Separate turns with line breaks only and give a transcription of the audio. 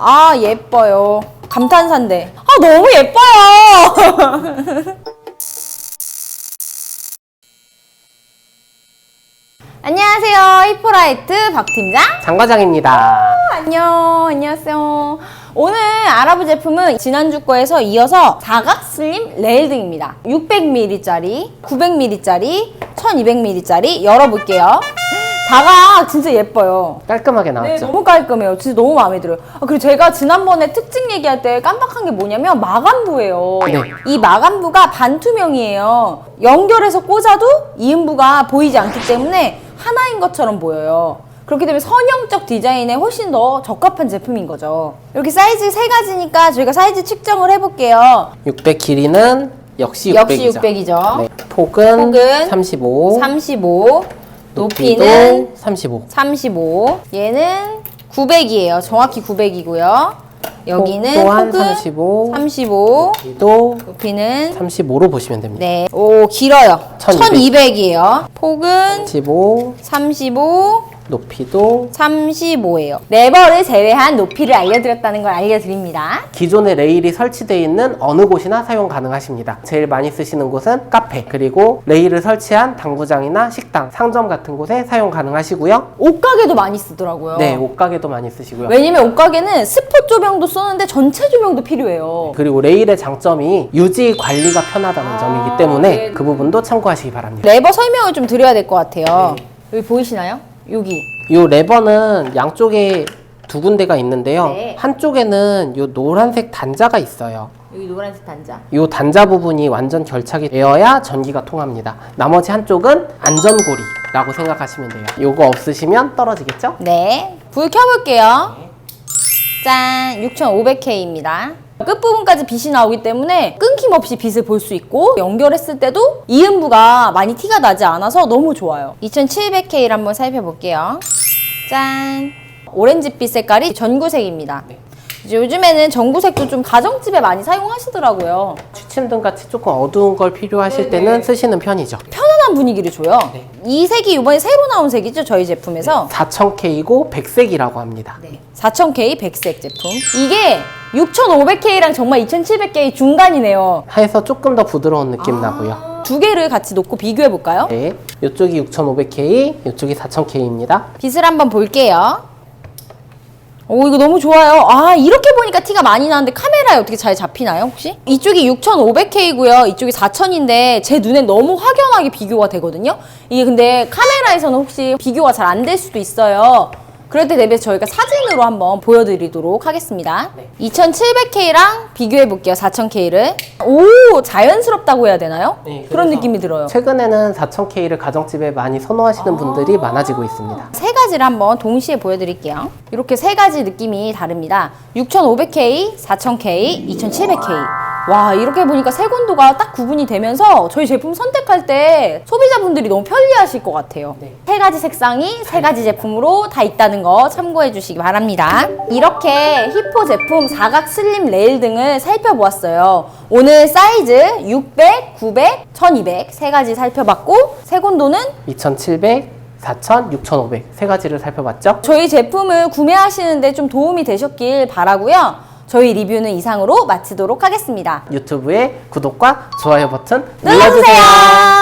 아 예뻐요. 감탄사인데. 아 너무 예뻐요. 안녕하세요. 히포라이트 박 팀장.
장 과장입니다.
안녕, 안녕하세요. 오늘 알아볼 제품은 지난주 거에서 이어서 사각 슬림 레일 등입니다. 600ml짜리, 900ml짜리, 1200ml짜리 열어볼게요. 사각 진짜 예뻐요.
깔끔하게
네,
나왔죠?
너무 깔끔해요. 진짜 너무 마음에 들어요. 아, 그리고 제가 지난번에 특징 얘기할 때 깜빡한 게 뭐냐면 마감부예요.
네.
이 마감부가 반투명이에요. 연결해서 꽂아도 이음부가 보이지 않기 때문에 하나인 것처럼 보여요. 그렇기 때문에 선형적 디자인에 훨씬 더 적합한 제품인 거죠. 이렇게 사이즈 세 가지니까 저희가 사이즈 측정을 해볼게요.
600 길이는 역시 600이죠.
역시 600이죠.
네. 폭은,
폭은
35,
35, 높이는
35.
35. 얘는 900이에요. 정확히 900이고요. 여기는
폭 또한
폭은
35,
35.
높이도
높이는
35로 보시면 됩니다.
네. 오, 길어요.
1200.
1200이에요. 폭은
35,
35,
높이도
35예요. 레버를 제외한 높이를 알려드렸다는 걸 알려드립니다.
기존의 레일이 설치되어 있는 어느 곳이나 사용 가능하십니다. 제일 많이 쓰시는 곳은 카페, 그리고 레일을 설치한 당구장이나 식당, 상점 같은 곳에 사용 가능하시고요.
옷가게도 많이 쓰더라고요.
네, 옷가게도 많이 쓰시고요.
왜냐면 옷가게는 스포 조명도 쏘는데 전체 조명도 필요해요.
그리고 레일의 장점이 유지 관리가 편하다는 점이기 때문에
네.
그 부분도 참고하시기 바랍니다.
레버 설명을 좀 드려야 될 것 같아요. 여기 보이시나요? 여기.
이 레버는 양쪽에 두 군데가 있는데요.
네.
한쪽에는 이 노란색 단자가 있어요.
여기 노란색 단자.
이 단자 부분이 완전 결착이 되어야 전기가 통합니다. 나머지 한쪽은 안전고리라고 생각하시면 돼요. 이거 없으시면 떨어지겠죠?
네. 불 켜볼게요. 짠! 6500K입니다. 끝부분까지 빛이 나오기 때문에 끊김없이 빛을 볼 수 있고 연결했을 때도 이음부가 많이 티가 나지 않아서 너무 좋아요. 2700K를 한번 살펴볼게요. 짠! 오렌지빛 색깔이 전구색입니다. 이제 요즘에는 전구색도 좀 가정집에 많이 사용하시더라고요.
취침등 같이 조금 어두운 걸 필요하실 때는 쓰시는 편이죠.
편안한 분위기를 줘요. 이 색이 이번에 새로 나온 색이죠, 저희 제품에서.
4000K이고 백색이라고 합니다.
네. 4000K 백색 제품. 이게 6500K랑 정말 2700K 중간이네요.
해서 조금 더 부드러운 느낌 나고요.
두 개를 같이 놓고 비교해 볼까요?
네, 이쪽이 6500K, 이쪽이 4000K입니다.
빛을 한번 볼게요. 오 이거 너무 좋아요. 아 이렇게 보니까 티가 많이 나는데 카메라에 어떻게 잘 잡히나요 혹시? 이쪽이 6500K고요. 이쪽이 4000인데 제 눈에 너무 확연하게 비교가 되거든요. 이게 근데 카메라에서는 혹시 비교가 잘 안 될 수도 있어요. 그럴 때 대비해서 저희가 사진으로 한번 보여드리도록 하겠습니다. 2700K랑 비교해 볼게요. 4000K를. 오 자연스럽다고 해야 되나요?
네,
그런
그래서
느낌이 들어요.
최근에는 4000K를 가정집에 많이 선호하시는 분들이 많아지고 있습니다.
세 가지를 한번 동시에 보여드릴게요. 이렇게 세 가지 느낌이 다릅니다. 6500K, 4000K, 2700K. 와, 이렇게 보니까 색온도가 딱 구분이 되면서 저희 제품 선택할 때 소비자분들이 너무 편리하실 것 같아요.
네.
세 가지 색상이 세 가지 제품으로 다 있다는 거 참고해 주시기 바랍니다. 이렇게 히포 제품 사각 슬림 레일 등을 살펴보았어요. 오늘 사이즈 600, 900, 1200 세 가지 살펴봤고 색온도는
2700, 4000, 6500 세 가지를 살펴봤죠?
저희 제품을 구매하시는데 좀 도움이 되셨길 바라고요. 저희 리뷰는 이상으로 마치도록 하겠습니다.
유튜브에 구독과 좋아요 버튼
눌러주세요.